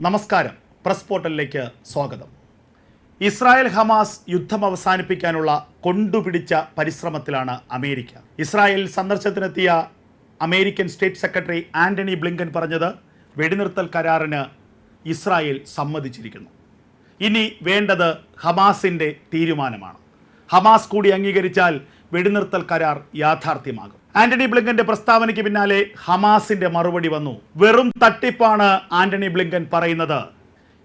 നമസ്കാരം. പ്രസ് പോർട്ടലിലേക്ക് സ്വാഗതം. ഇസ്രായേൽ ഹമാസ് യുദ്ധം അവസാനിപ്പിക്കാനുള്ള കൊണ്ടുപിടിച്ച പരിശ്രമത്തിലാണ് America. Israel സന്ദർശനത്തിനെത്തിയ American state secretary Antony Blinken പറഞ്ഞത് വെടിനിർത്തൽ കരാറിന് ഇസ്രായേൽ സമ്മതിച്ചിരിക്കുന്നു. ഇനി വേണ്ടത് ഹമാസിന്റെ തീരുമാനമാണ്. ഹമാസ് കൂടി അംഗീകരിച്ചാൽ വെടിനിർത്തൽ കരാർ യാഥാർത്ഥ്യമാകും. ആന്റണി ബ്ലിങ്കന്റെ പ്രസ്താവനയ്ക്ക് പിന്നാലെ ഹമാസിന്റെ മറുപടി വന്നു. വെറും തട്ടിപ്പാണ് ആന്റണി ബ്ലിങ്കൻ പറയുന്നത്.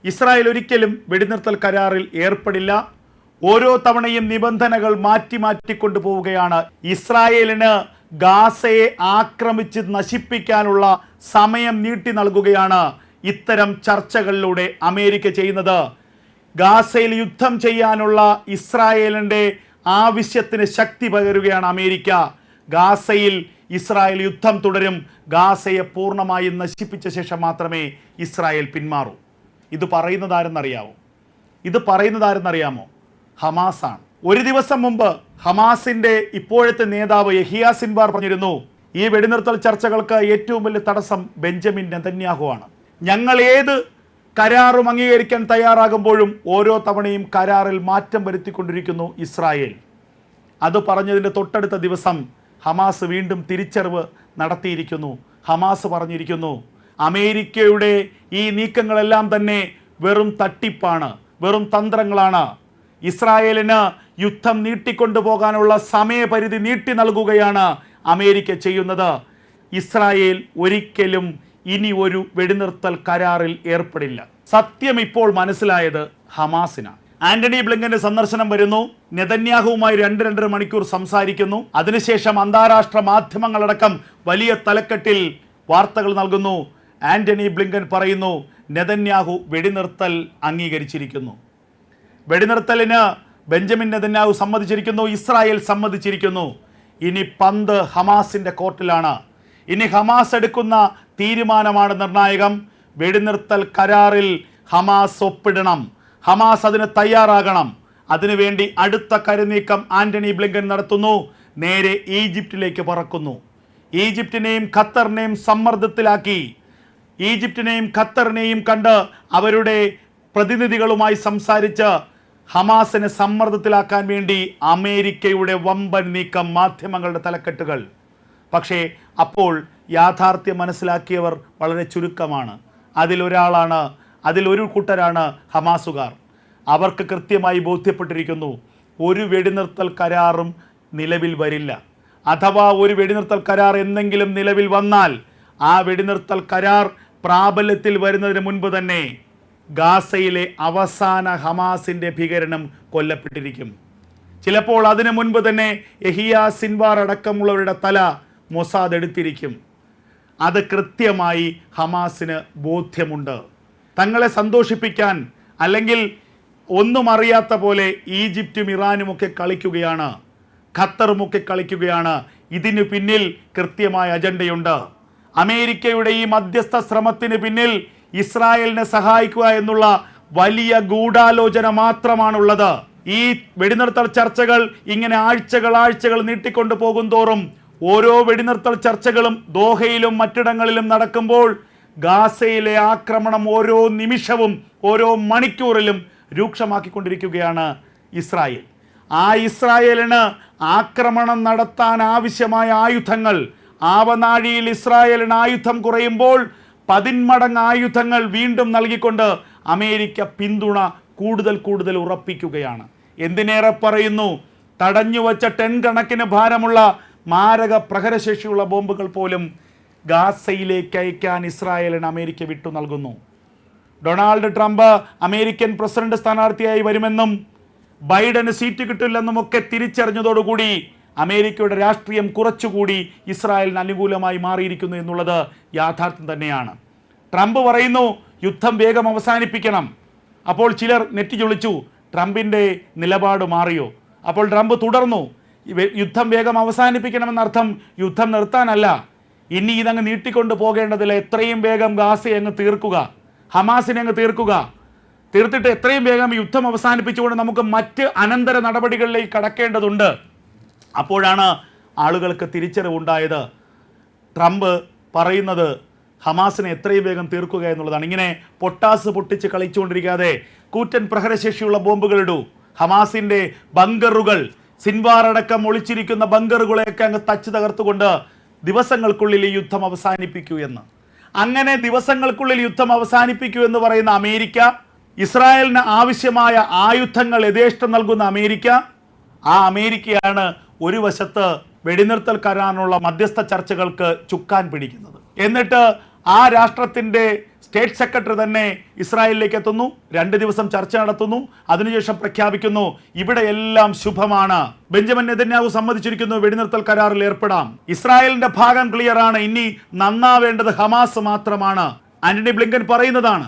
ഇസ്രായേൽ ഒരിക്കലും വെടിനിർത്തൽ കരാറിൽ ഏർപ്പെടില്ല. ഓരോ തവണയും നിബന്ധനകൾ മാറ്റി മാറ്റി കൊണ്ടുപോവുകയാണ്. ഇസ്രായേലിന് ഗാസയെ ആക്രമിച്ച് നശിപ്പിക്കാനുള്ള സമയം നീട്ടി നൽകുകയാണ് ഇത്തരം ചർച്ചകളിലൂടെ അമേരിക്ക ചെയ്യുന്നത്. ഗാസയിൽ യുദ്ധം ചെയ്യാനുള്ള ഇസ്രായേലിന്റെ ആവശ്യത്തിന് ശക്തി പകരുകയാണ് അമേരിക്ക. ഗാസയിൽ ഇസ്രായേൽ യുദ്ധം തുടരും. ഗാസയെ പൂർണമായും നശിപ്പിച്ച ശേഷം മാത്രമേ ഇസ്രായേൽ പിന്മാറൂ. ഇത് പറയുന്നതാരെന്നറിയാവോ? ഇത് പറയുന്നതാരെന്നറിയാമോ? ഹമാസാണ്. ഒരു ദിവസം മുമ്പ് ഹമാസിന്റെ ഇപ്പോഴത്തെ നേതാവ് യഹിയ സിൻവാർ പറഞ്ഞിരുന്നു ഈ വെടിനിർത്തൽ ചർച്ചകൾക്ക് ഏറ്റവും വലിയ തടസ്സം ബെഞ്ചമിൻ നെതന്യാഹു ആണ് ഞങ്ങൾ ഏത് കരാറും അംഗീകരിക്കാൻ തയ്യാറാകുമ്പോഴും ഓരോ തവണയും കരാറിൽ മാറ്റം വരുത്തിക്കൊണ്ടിരിക്കുന്നു ഇസ്രായേൽ. അത് പറഞ്ഞതിന്റെ തൊട്ടടുത്ത ദിവസം ഹമാസ് വീണ്ടും തിരിച്ചറിവ് നടത്തിയിരിക്കുന്നു. ഹമാസ് പറഞ്ഞിരിക്കുന്നു അമേരിക്കയുടെ ഈ നീക്കങ്ങളെല്ലാം തന്നെ വെറും തട്ടിപ്പാണ് വെറും തന്ത്രങ്ങളാണ്. ഇസ്രായേലിന് യുദ്ധം നീട്ടിക്കൊണ്ടുപോകാനുള്ള സമയപരിധി നീട്ടി നൽകുകയാണ് അമേരിക്ക ചെയ്യുന്നത്. ഇസ്രായേൽ ഒരിക്കലും ഇനി ഒരു വെടിനിർത്തൽ കരാറിൽ ഏർപ്പെടില്ല. സത്യം ഇപ്പോൾ മനസ്സിലായത് ഹമാസിനാണ്. ആന്റണി ബ്ലിങ്കന്റെ സന്ദർശനം വരുന്നു. നെതന്യാഹുവുമായി രണ്ട് രണ്ടര മണിക്കൂർ സംസാരിക്കുന്നു. അതിനുശേഷം അന്താരാഷ്ട്ര മാധ്യമങ്ങളടക്കം വലിയ തലക്കെട്ടിൽ വാർത്തകൾ നൽകുന്നു. ആന്റണി ബ്ലിങ്കൻ പറയുന്നു നെതന്യാഹു വെടിനിർത്തൽ അംഗീകരിച്ചിരിക്കുന്നു. വെടിനിർത്തലിന് ബെഞ്ചമിൻ നെതന്യാഹു സമ്മതിച്ചിരിക്കുന്നു ഇസ്രായേൽ സമ്മതിച്ചിരിക്കുന്നു. ഇനി പന്ത് ഹമാസിന്റെ കോർട്ടിലാണ്. ഇനി ഹമാസ് എടുക്കുന്ന തീരുമാനമാണ് നിർണായകം. വെടിനിർത്തൽ കരാറിൽ ഹമാസ് ഒപ്പിടണം. ഹമാസ് അതിന് തയ്യാറാകണം. അതിനുവേണ്ടി അടുത്ത കരുനീക്കം ആന്റണി ബ്ലിങ്കൻ നടത്തുന്നു. നേരെ ഈജിപ്തിലേക്ക് പറക്കുന്നു. ഈജിപ്തിനെയും ഖത്തറിനെയും സമ്മർദ്ദത്തിലാക്കി. ഈജിപ്തിനെയും ഖത്തറിനെയും കണ്ട് അവരുടെ പ്രതിനിധികളുമായി സംസാരിച്ച് ഹമാസിനെ സമ്മർദ്ദത്തിലാക്കാൻ വേണ്ടി അമേരിക്കയുടെ വമ്പൻ നീക്കം മാധ്യമങ്ങളുടെ തലക്കെട്ടുകൾ. പക്ഷേ അപ്പോൾ യാഥാർത്ഥ്യം മനസ്സിലാക്കിയവർ വളരെ ചുരുക്കമാണ്. അതിലൊരാളാണ് അതിലൊരു കൂട്ടരാണ് ഹമാസുകാർ. അവർക്ക് കൃത്യമായി ബോധ്യപ്പെട്ടിരിക്കുന്നു ഒരു വെടിനിർത്തൽ കരാറും നിലവിൽ വരില്ല. അഥവാ ഒരു വെടിനിർത്തൽ കരാർ എന്തെങ്കിലും നിലവിൽ വന്നാൽ ആ വെടിനിർത്തൽ കരാർ പ്രാബല്യത്തിൽ വരുന്നതിന് മുൻപ് തന്നെ ഗാസയിലെ അവസാന ഹമാസിന്റെ ഭീകരണം കൊല്ലപ്പെട്ടിരിക്കും. ചിലപ്പോൾ അതിനു മുൻപ് തന്നെ എഹിയ സിൻവാർ അടക്കമുള്ളവരുടെ തല മൊസാദ് എടുത്തിരിക്കും. അത് കൃത്യമായി ഹമാസിന് ബോധ്യമുണ്ട്. തങ്ങളെ സന്തോഷിപ്പിക്കാൻ അല്ലെങ്കിൽ ഒന്നും അറിയാത്ത പോലെ ഈജിപ്തും ഇറാനുമൊക്കെ കളിക്കുകയാണ്. ഖത്തറുമൊക്കെ കളിക്കുകയാണ്. ഇതിനു പിന്നിൽ കൃത്യമായ അജണ്ടയുണ്ട്. അമേരിക്കയുടെ ഈ മധ്യസ്ഥ ശ്രമത്തിന് പിന്നിൽ ഇസ്രായേലിനെ സഹായിക്കുക എന്നുള്ള വലിയ ഗൂഢാലോചന മാത്രമാണുള്ളത്. ഈ വെടിനിർത്തൽ ചർച്ചകൾ ഇങ്ങനെ ആഴ്ചകൾ ആഴ്ചകൾ നീട്ടിക്കൊണ്ടു പോകും തോറും ഓരോ വെടിനിർത്തൽ ചർച്ചകളും ദോഹയിലും മറ്റിടങ്ങളിലും നടക്കുമ്പോൾ ഗാസയിലെ ആക്രമണം ഓരോ നിമിഷവും ഓരോ മണിക്കൂറിലും രൂക്ഷമാക്കിക്കൊണ്ടിരിക്കുകയാണ് ഇസ്രായേൽ. ആ ഇസ്രായേലിന് ആക്രമണം നടത്താൻ ആവശ്യമായ ആയുധങ്ങൾ ആവനാഴിയിൽ ഇസ്രായേലിന് ആയുധം കുറയുമ്പോൾ പതിന്മടങ്ങ് ആയുധങ്ങൾ വീണ്ടും നൽകിക്കൊണ്ട് അമേരിക്ക പിന്തുണ കൂടുതൽ കൂടുതൽ ഉറപ്പിക്കുകയാണ്. എന്തിനേറെ പറയുന്നു? തടഞ്ഞുവച്ച ടെൻ കണക്കിന് ഭാരമുള്ള മാരക പ്രഹരശേഷിയുള്ള ബോംബുകൾ പോലും ഗാസയിലേക്ക് അയക്കാൻ ഇസ്രായേലിന് അമേരിക്ക വിട്ടു നൽകുന്നു. ഡൊണാൾഡ് ട്രംപ് അമേരിക്കൻ പ്രസിഡന്റ് സ്ഥാനാർത്ഥിയായി വരുമെന്നും ബൈഡന് സീറ്റ് കിട്ടില്ലെന്നും ഒക്കെ തിരിച്ചറിഞ്ഞതോടുകൂടി അമേരിക്കയുടെ രാഷ്ട്രീയം കുറച്ചുകൂടി ഇസ്രായേലിന് അനുകൂലമായി മാറിയിരിക്കുന്നു എന്നുള്ളത് യാഥാർത്ഥ്യം തന്നെയാണ്. ട്രംപ് പറയുന്നു യുദ്ധം വേഗം അവസാനിപ്പിക്കണം. അപ്പോൾ ചിലർ നെറ്റിച്ചൊളിച്ചു ട്രംപിന്റെ നിലപാട് മാറിയോ? അപ്പോൾ ട്രംപ് തുടർന്നു യുദ്ധം വേഗം അവസാനിപ്പിക്കണമെന്നർത്ഥം യുദ്ധം നിർത്താനല്ല. ഇനി ഇതങ്ങ് നീട്ടിക്കൊണ്ട് പോകേണ്ടതില്ല. എത്രയും വേഗം ഗാസയെ അങ്ങ് തീർക്കുക. ഹമാസിനെ അങ്ങ് തീർക്കുക. തീർത്തിട്ട് എത്രയും വേഗം യുദ്ധം അവസാനിപ്പിച്ചുകൊണ്ട് നമുക്ക് മറ്റ് അനന്തര നടപടികളിലേക്ക് കടക്കേണ്ടതുണ്ട്. അപ്പോഴാണ് ആളുകൾക്ക് തിരിച്ചറിവുണ്ടായത് ട്രംപ് പറയുന്നത് ഹമാസിനെ എത്രയും വേഗം തീർക്കുക എന്നുള്ളതാണ്. ഇങ്ങനെ പൊട്ടാസ് പൊട്ടിച്ച് കളിച്ചുകൊണ്ടിരിക്കാതെ കൂറ്റൻ പ്രഹരശേഷിയുള്ള ബോംബുകൾ ഇടൂ. ഹമാസിന്റെ ബങ്കറുകൾ സിൻവാർ അടക്കം ഒളിച്ചിരിക്കുന്ന ബങ്കറുകളെയൊക്കെ അങ്ങ് തച്ച് തകർത്തുകൊണ്ട് ദിവസങ്ങൾക്കുള്ളിൽ ഈ യുദ്ധം അവസാനിപ്പിക്കൂ എന്ന്. അങ്ങനെ ദിവസങ്ങൾക്കുള്ളിൽ യുദ്ധം അവസാനിപ്പിക്കൂ എന്ന് പറയുന്ന അമേരിക്ക ഇസ്രായേലിന് ആവശ്യമായ ആയുധങ്ങൾ യഥേഷ്ടം നൽകുന്ന അമേരിക്ക ആ അമേരിക്കയാണ് ഒരു വശത്ത് വെടിനിർത്തൽ കരാനുള്ള മധ്യസ്ഥ ചർച്ചകൾക്ക് ചുക്കാൻ പിടിക്കുന്നത്. എന്നിട്ട് ആ രാഷ്ട്രത്തിന്റെ സ്റ്റേറ്റ് സെക്രട്ടറി തന്നെ ഇസ്രായേലിലേക്ക് എത്തുന്നു. രണ്ട് ദിവസം ചർച്ച നടത്തുന്നു. അതിനുശേഷം പ്രഖ്യാപിക്കുന്നു ഇവിടെ എല്ലാം ശുഭമാണ്. ബെഞ്ചമിൻ നെതന്യാഹു സമ്മതിച്ചിരിക്കുന്നു വെടിനിർത്തൽ കരാറിൽ ഏർപ്പെടാം. ഇസ്രായേലിന്റെ ഭാഗം ക്ലിയർ ആണ് ഇനി നന്നാവേണ്ടത് ഹമാസ് മാത്രമാണ്. ആന്റണി ബ്ലിങ്കൻ പറയുന്നതാണ്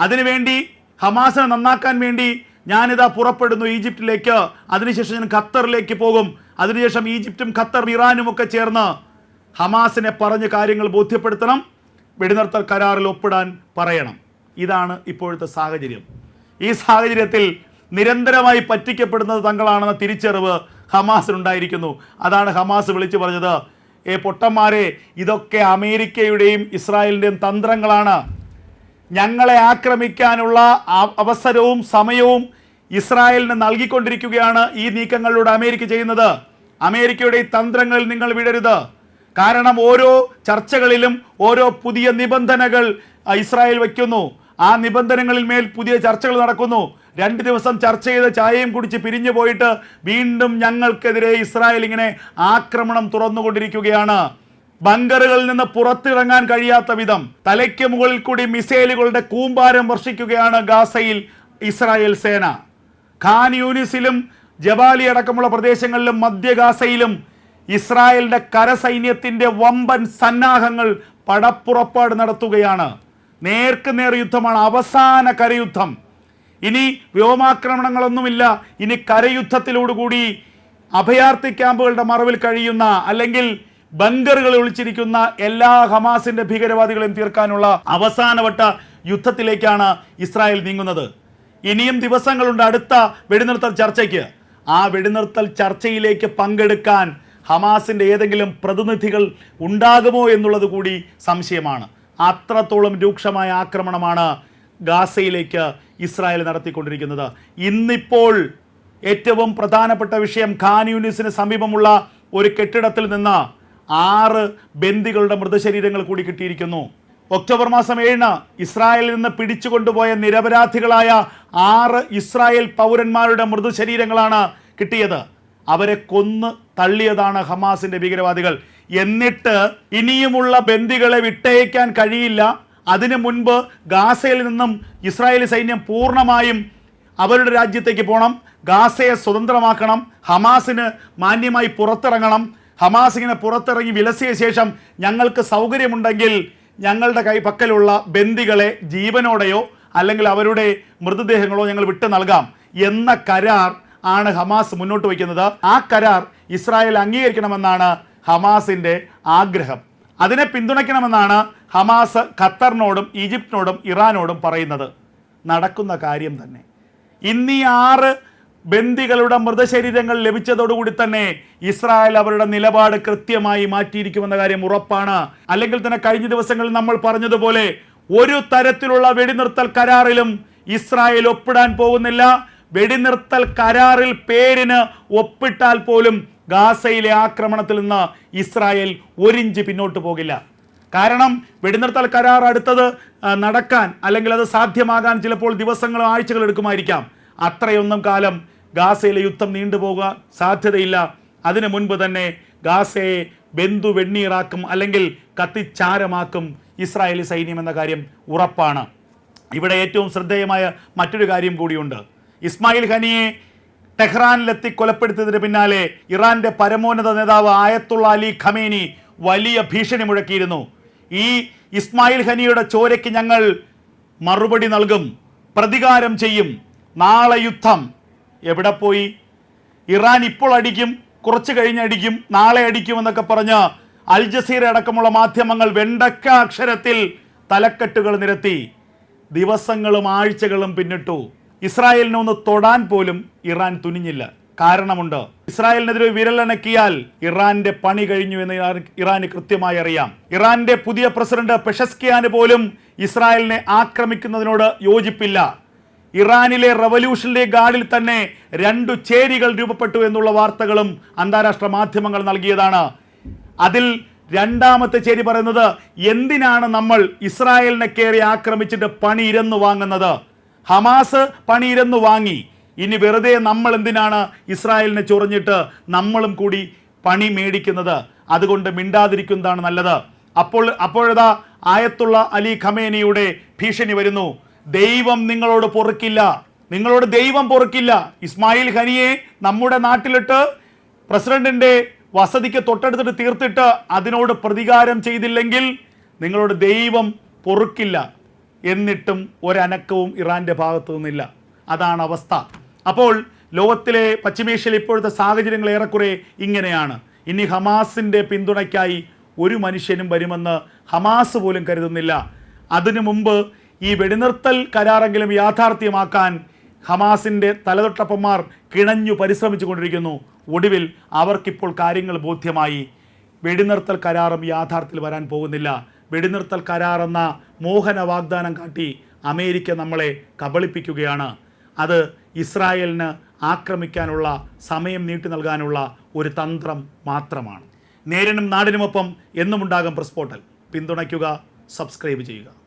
അതിനുവേണ്ടി ഹമാസിനെ നന്നാക്കാൻ വേണ്ടി ഞാനിതാ പുറപ്പെടുന്നു ഈജിപ്തിലേക്ക്. അതിനുശേഷം ഞാൻ ഖത്തറിലേക്ക് പോകും. അതിനുശേഷം ഈജിപ്തും ഖത്തർ ഇറാനും ഒക്കെ ചേർന്ന് ഹമാസിനെ പറഞ്ഞ് കാര്യങ്ങൾ ബോധ്യപ്പെടുത്തണം. വെടിനിർത്തൽ കരാറിൽ ഒപ്പിടാൻ പറയണം. ഇതാണ് ഇപ്പോഴത്തെ സാഹചര്യം. ഈ സാഹചര്യത്തിൽ നിരന്തരമായി പറ്റിക്കപ്പെടുന്നത് തങ്ങളാണെന്ന തിരിച്ചറിവ് ഹമാസിനുണ്ടായിരിക്കുന്നു. അതാണ് ഹമാസ് വിളിച്ചു പറഞ്ഞത്. ഏ പൊട്ടന്മാരെ ഇതൊക്കെ അമേരിക്കയുടെയും ഇസ്രായേലിന്റെയും തന്ത്രങ്ങളാണ്. ഞങ്ങളെ ആക്രമിക്കാനുള്ള അവസരവും സമയവും ഇസ്രായേലിന് നൽകിക്കൊണ്ടിരിക്കുകയാണ് ഈ നീക്കങ്ങളിലൂടെ അമേരിക്ക ചെയ്യുന്നത്. അമേരിക്കയുടെ ഈ തന്ത്രങ്ങളിൽ നിങ്ങൾ വിടരുത്. കാരണം ഓരോ ചർച്ചകളിലും ഓരോ പുതിയ നിബന്ധനകൾ ഇസ്രായേൽ വയ്ക്കുന്നു. ആ നിബന്ധനകളിൽ മേൽ പുതിയ ചർച്ചകൾ നടക്കുന്നു. രണ്ട് ദിവസം ചർച്ച ചെയ്ത് ചായയും കുടിച്ച് പിരിഞ്ഞു പോയിട്ട് വീണ്ടും ഞങ്ങൾക്കെതിരെ ഇസ്രായേൽ ഇങ്ങനെ ആക്രമണം തുറന്നുകൊണ്ടിരിക്കുകയാണ്. ബങ്കറുകളിൽ നിന്ന് പുറത്തിറങ്ങാൻ കഴിയാത്ത വിധം തലയ്ക്ക് മുകളിൽ കൂടി മിസൈലുകളുടെ കൂമ്പാരം വർഷിക്കുകയാണ് ഗാസയിൽ ഇസ്രായേൽ സേന. ഖാൻ യൂനിസിലും ജബാലി അടക്കമുള്ള പ്രദേശങ്ങളിലും മധ്യ ഗാസയിലും ഇസ്രായേലിന്റെ കരസൈന്യത്തിന്റെ വമ്പൻ സന്നാഹങ്ങൾ പടപ്പുറപ്പാട് നടത്തുകയാണ്. നേർക്ക് നേർ യുദ്ധമാണ് അവസാന കരയുദ്ധം. ഇനി വ്യോമാക്രമണങ്ങളൊന്നുമില്ല. ഇനി കരയുദ്ധത്തിലോടുകൂടി അഭയാർത്ഥി ക്യാമ്പുകളുടെ മറവിൽ കഴിയുന്ന അല്ലെങ്കിൽ ബങ്കറുകൾ ഒളിച്ചിരിക്കുന്ന എല്ലാ ഹമാസിന്റെ ഭീകരവാദികളെയും തീർക്കാനുള്ള അവസാനവട്ട യുദ്ധത്തിലേക്കാണ് ഇസ്രായേൽ നീങ്ങുന്നത്. ഇനിയും ദിവസങ്ങളുണ്ട് അടുത്ത വെടിനിർത്തൽ ചർച്ചയ്ക്ക്. ആ വെടിനിർത്തൽ ചർച്ചയിലേക്ക് പങ്കെടുക്കാൻ ഹമാസിന്റെ ഏതെങ്കിലും പ്രതിനിധികൾ ഉണ്ടാകുമോ എന്നുള്ളത് കൂടി സംശയമാണ്. അത്രത്തോളം രൂക്ഷമായ ആക്രമണമാണ് ഗാസയിലേക്ക് ഇസ്രായേൽ നടത്തിക്കൊണ്ടിരിക്കുന്നത്. ഇന്നിപ്പോൾ ഏറ്റവും പ്രധാനപ്പെട്ട വിഷയം ഖാൻ യൂണിസിന് സമീപമുള്ള ഒരു കെട്ടിടത്തിൽ നിന്ന് ആറ് ബന്ദികളുടെ മൃതശരീരങ്ങൾ കൂടി കിട്ടിയിരിക്കുന്നു. ഒക്ടോബർ മാസം ഏഴിന് ഇസ്രായേലിൽ നിന്ന് പിടിച്ചുകൊണ്ടുപോയ നിരപരാധികളായ ആറ് ഇസ്രായേൽ പൗരന്മാരുടെ മൃതശരീരങ്ങളാണ് കിട്ടിയത്. അവരെ കൊന്ന് തള്ളിയതാണ് ഹമാസിന്റെ ഭീകരവാദികൾ. എന്നിട്ട് ഇനിയുമുള്ള ബന്ദികളെ വിട്ടയക്കാൻ കഴിയില്ല. അതിനു മുൻപ് ഗാസയിൽ നിന്നും ഇസ്രായേലി സൈന്യം പൂർണമായും അവരുടെ രാജ്യത്തേക്ക് പോകണം. ഗാസയെ സ്വതന്ത്രമാക്കണം. ഹമാസിന് മാന്യമായി പുറത്തിറങ്ങണം. ഹമാസ് ഇങ്ങനെ പുറത്തിറങ്ങി വിലസിയ ശേഷം ഞങ്ങൾക്ക് സൗകര്യമുണ്ടെങ്കിൽ ഞങ്ങളുടെ കൈ പക്കലുള്ള ബന്ദികളെ ജീവനോടെയോ അല്ലെങ്കിൽ അവരുടെ മൃതദേഹങ്ങളോ ഞങ്ങൾ വിട്ടു നൽകാം എന്ന കരാർ ആണ് ഹമാസ് മുന്നോട്ട് വയ്ക്കുന്നത്. ആ കരാർ ഇസ്രായേൽ അംഗീകരിക്കണമെന്നാണ് ഹമാസിന്റെ ആഗ്രഹം. അതിനെ പിന്തുണയ്ക്കണമെന്നാണ് ഹമാസ് ഖത്തറിനോടും ഈജിപ്തിനോടും ഇറാനോടും പറയുന്നത്. നടക്കുന്ന കാര്യം തന്നെ. ഇന്നീ ആറ് ബന്ദികളുടെ മൃതശരീരങ്ങൾ ലഭിച്ചതോടുകൂടി തന്നെ ഇസ്രായേൽ അവരുടെ നിലപാട് കൃത്യമായി മാറ്റിയിരിക്കുമെന്ന കാര്യം ഉറപ്പാണ്. അല്ലെങ്കിൽ തന്നെ കഴിഞ്ഞ ദിവസങ്ങളിൽ നമ്മൾ പറഞ്ഞതുപോലെ ഒരു തരത്തിലുള്ള വെടിനിർത്തൽ കരാറിലും ഇസ്രായേൽ ഒപ്പിടാൻ പോകുന്നില്ല. വെടിനിർത്തൽ കരാറിൽ പേരിന് ഒപ്പിട്ടാൽ പോലും ഗാസയിലെ ആക്രമണത്തിൽ നിന്ന് ഇസ്രായേൽ ഒരിഞ്ച് പിന്നോട്ട് പോകില്ല. കാരണം വെടിനിർത്തൽ കരാർ അടുത്തത് നടക്കാൻ അല്ലെങ്കിൽ അത് സാധ്യമാകാൻ ചിലപ്പോൾ ദിവസങ്ങൾ ആഴ്ചകൾ എടുക്കുമായിരിക്കാം. അത്രയൊന്നും കാലം ഗാസയിലെ യുദ്ധം നീണ്ടുപോകുക സാധ്യതയില്ല. അതിനു മുൻപ് തന്നെ ഗാസയെ ബന്ധു വെണ്ണീറാക്കും അല്ലെങ്കിൽ കത്തിച്ചാരമാക്കും ഇസ്രായേലി സൈന്യം എന്ന കാര്യം ഉറപ്പാണ്. ഇവിടെ ഏറ്റവും ശ്രദ്ധേയമായ മറ്റൊരു കാര്യം കൂടിയുണ്ട്. ഇസ്മായിൽ ഖനിയെ ടെഹ്റാനിലെത്തി കൊലപ്പെടുത്തിയതിന് പിന്നാലെ ഇറാന്റെ പരമോന്നത നേതാവ് ആയത്തുള്ള അലി ഖമേനി വലിയ ഭീഷണി മുഴക്കിയിരുന്നു. ഈ ഇസ്മായിൽ ഖനിയുടെ ചോരയ്ക്ക് ഞങ്ങൾ മറുപടി നൽകും പ്രതികാരം ചെയ്യും. നാളെ യുദ്ധം. എവിടെ പോയി? ഇറാൻ ഇപ്പോൾ അടിക്കും കുറച്ച് കഴിഞ്ഞ് അടിക്കും നാളെ അടിക്കും എന്നൊക്കെ പറഞ്ഞ് അൽ ജസീറ അടക്കമുള്ള മാധ്യമങ്ങൾ വെണ്ടക്ക അക്ഷരത്തിൽ തലക്കെട്ടുകൾ നിരത്തി. ദിവസങ്ങളും ആഴ്ചകളും പിന്നിട്ടു. ഇസ്രായേലിനെ ഒന്ന് തൊടാൻ പോലും ഇറാൻ തുനിഞ്ഞില്ല. കാരണമുണ്ട്. ഇസ്രായേലിനെതിരെ വിരലണക്കിയാൽ ഇറാന്റെ പണി കഴിഞ്ഞു എന്ന് ഇറാന് കൃത്യമായി അറിയാം. ഇറാന്റെ പുതിയ പ്രസിഡന്റ് പെഷസ്കിയാന് പോലും ഇസ്രായേലിനെ ആക്രമിക്കുന്നതിനോട് യോജിപ്പില്ല. ഇറാനിലെ റവല്യൂഷന്റെ ഗാർഡിൽ തന്നെ രണ്ടു ചേരികൾ രൂപപ്പെട്ടു എന്നുള്ള വാർത്തകളും അന്താരാഷ്ട്ര മാധ്യമങ്ങൾ നൽകിയതാണ്. അതിൽ രണ്ടാമത്തെ ചേരി പറയുന്നത് എന്തിനാണ് നമ്മൾ ഇസ്രായേലിനെ കയറി ആക്രമിച്ചിട്ട് പണി ഇരന്നു വാങ്ങുന്നത്? ഹമാസ് പണിയിരുന്നു വാങ്ങി. ഇനി വെറുതെ നമ്മൾ എന്തിനാണ് ഇസ്രായേലിനെ ചൊറിഞ്ഞിട്ട് നമ്മളും കൂടി പണി മേടിക്കുന്നത്? അതുകൊണ്ട് മിണ്ടാതിരിക്കുന്നതാണ് നല്ലത്. അപ്പോൾ അപ്പോഴതാ ആയത്തുള്ള അലി ഖമേനിയുടെ ഭീഷണി വരുന്നു. ദൈവം നിങ്ങളോട് പൊറുക്കില്ല. നിങ്ങളോട് ദൈവം പൊറുക്കില്ല. ഇസ്മായിൽ ഖനിയെ നമ്മുടെ നാട്ടിലിട്ട് പ്രസിഡന്റിന്റെ വസതിക്ക് തൊട്ടടുത്തിട്ട് തീർത്തിട്ട് അതിനോട് പ്രതികാരം ചെയ്തില്ലെങ്കിൽ നിങ്ങളോട് ദൈവം പൊറുക്കില്ല. എന്നിട്ടും ഒരനക്കവും ഇറാന്റെ ഭാഗത്തു നിന്നില്ല. അതാണ് അവസ്ഥ. അപ്പോൾ ലോകത്തിലെ പശ്ചിമേഷ്യയിൽ ഇപ്പോഴത്തെ സാഹചര്യങ്ങൾ ഏറെക്കുറെ ഇങ്ങനെയാണ്. ഇനി ഹമാസിന്റെ പിന്തുണയ്ക്കായി ഒരു മനുഷ്യനും വരുമെന്ന് ഹമാസ് പോലും കരുതുന്നില്ല. അതിനു മുമ്പ് ഈ വെടിനിർത്തൽ കരാറെങ്കിലും യാഥാർത്ഥ്യമാക്കാൻ ഹമാസിന്റെ തലതൊട്ടപ്പന്മാർ കിണഞ്ഞു പരിശ്രമിച്ചു കൊണ്ടിരിക്കുന്നു. ഒടുവിൽ അവർക്കിപ്പോൾ കാര്യങ്ങൾ ബോധ്യമായി. വെടിനിർത്തൽ കരാറും യാഥാർത്ഥ്യത്തിൽ വരാൻ പോകുന്നില്ല. വെടിനിർത്തൽ കരാറെന്ന മോഹന വാഗ്ദാനം കാട്ടി അമേരിക്ക നമ്മളെ കബളിപ്പിക്കുകയാണ്. അത് ഇസ്രായേലിന് ആക്രമിക്കാനുള്ള സമയം നീട്ടി നൽകാനുള്ള ഒരു തന്ത്രം മാത്രമാണ്. നേരിനും നാടിനുമൊപ്പം എന്നുമുണ്ടാകും പ്രസ് പോർട്ടൽ പിന്തുണയ്ക്കുക സബ്സ്ക്രൈബ് ചെയ്യുക.